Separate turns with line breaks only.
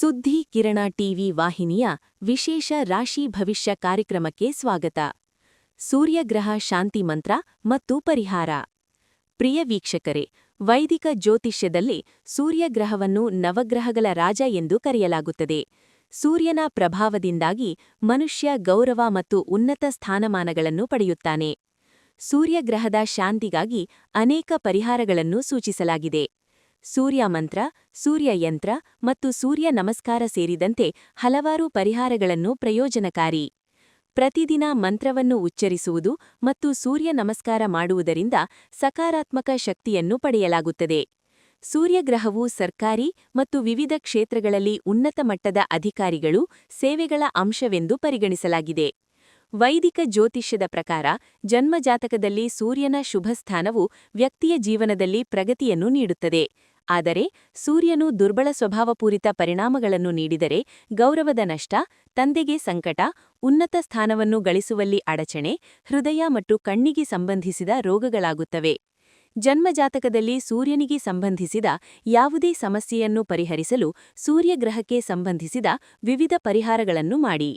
ಸುದ್ದಿ ಕಿರಣ ಟಿವಿ ವಾಹಿನಿಯ ವಿಶೇಷ ರಾಶಿ ಭವಿಷ್ಯ ಕಾರ್ಯಕ್ರಮಕ್ಕೆ ಸ್ವಾಗತ. ಸೂರ್ಯಗ್ರಹ ಶಾಂತಿ ಮಂತ್ರ ಮತ್ತು ಪರಿಹಾರ. ಪ್ರಿಯ ವೀಕ್ಷಕರೇ, ವೈದಿಕ ಜ್ಯೋತಿಷ್ಯದಲ್ಲಿ ಸೂರ್ಯಗ್ರಹವನ್ನು ನವಗ್ರಹಗಳ ರಾಜ ಎಂದು ಕರೆಯಲಾಗುತ್ತದೆ. ಸೂರ್ಯನ ಪ್ರಭಾವದಿಂದಾಗಿ ಮನುಷ್ಯ ಗೌರವ ಮತ್ತು ಉನ್ನತ ಸ್ಥಾನಮಾನಗಳನ್ನು ಪಡೆಯುತ್ತಾನೆ. ಸೂರ್ಯಗ್ರಹದ ಶಾಂತಿಗಾಗಿ ಅನೇಕ ಪರಿಹಾರಗಳನ್ನು ಸೂಚಿಸಲಾಗಿದೆ. ಸೂರ್ಯ ಮಂತ್ರ, ಸೂರ್ಯ ಯಂತ್ರ ಮತ್ತು ಸೂರ್ಯ ನಮಸ್ಕಾರ ಸೇರಿದಂತೆ ಹಲವಾರು ಪರಿಹಾರಗಳನ್ನು ಪ್ರಯೋಜನಕಾರಿ. ಪ್ರತಿದಿನ ಮಂತ್ರವನ್ನು ಉಚ್ಚರಿಸುವುದು ಮತ್ತು ಸೂರ್ಯ ನಮಸ್ಕಾರ ಮಾಡುವುದರಿಂದ ಸಕಾರಾತ್ಮಕ ಶಕ್ತಿಯನ್ನು ಪಡೆಯಲಾಗುತ್ತದೆ. ಸೂರ್ಯಗ್ರಹವು ಸರ್ಕಾರಿ ಮತ್ತು ವಿವಿಧ ಕ್ಷೇತ್ರಗಳಲ್ಲಿ ಉನ್ನತ ಮಟ್ಟದ ಅಧಿಕಾರಿಗಳು ಸೇವೆಗಳ ಅಂಶವೆಂದು ಪರಿಗಣಿಸಲಾಗಿದೆ. ವೈದಿಕ ಜ್ಯೋತಿಷ್ಯದ ಪ್ರಕಾರ ಜನ್ಮಜಾತಕದಲ್ಲಿ ಸೂರ್ಯನ ಶುಭಸ್ಥಾನವು ವ್ಯಕ್ತಿಯ ಜೀವನದಲ್ಲಿ ಪ್ರಗತಿಯನ್ನು ನೀಡುತ್ತದೆ. ಆದರೆ ಸೂರ್ಯನು ದುರ್ಬಲ ಸ್ವಭಾವಪೂರಿತ ಪರಿಣಾಮಗಳನ್ನು ನೀಡಿದರೆ ಗೌರವದ ನಷ್ಟ, ತಂದೆಗೆ ಸಂಕಟ, ಉನ್ನತ ಸ್ಥಾನವನ್ನು ಗಳಿಸುವಲ್ಲಿ ಅಡಚಣೆ, ಹೃದಯ ಮತ್ತು ಕಣ್ಣಿಗೆ ಸಂಬಂಧಿಸಿದ ರೋಗಗಳಾಗುತ್ತವೆ. ಜನ್ಮಜಾತಕದಲ್ಲಿ ಸೂರ್ಯನಿಗೆ ಸಂಬಂಧಿಸಿದ ಯಾವುದೇ ಸಮಸ್ಯೆಯನ್ನು ಪರಿಹರಿಸಲು ಸೂರ್ಯಗ್ರಹಕ್ಕೆ ಸಂಬಂಧಿಸಿದ ವಿವಿಧ ಪರಿಹಾರಗಳನ್ನು ಮಾಡಿ.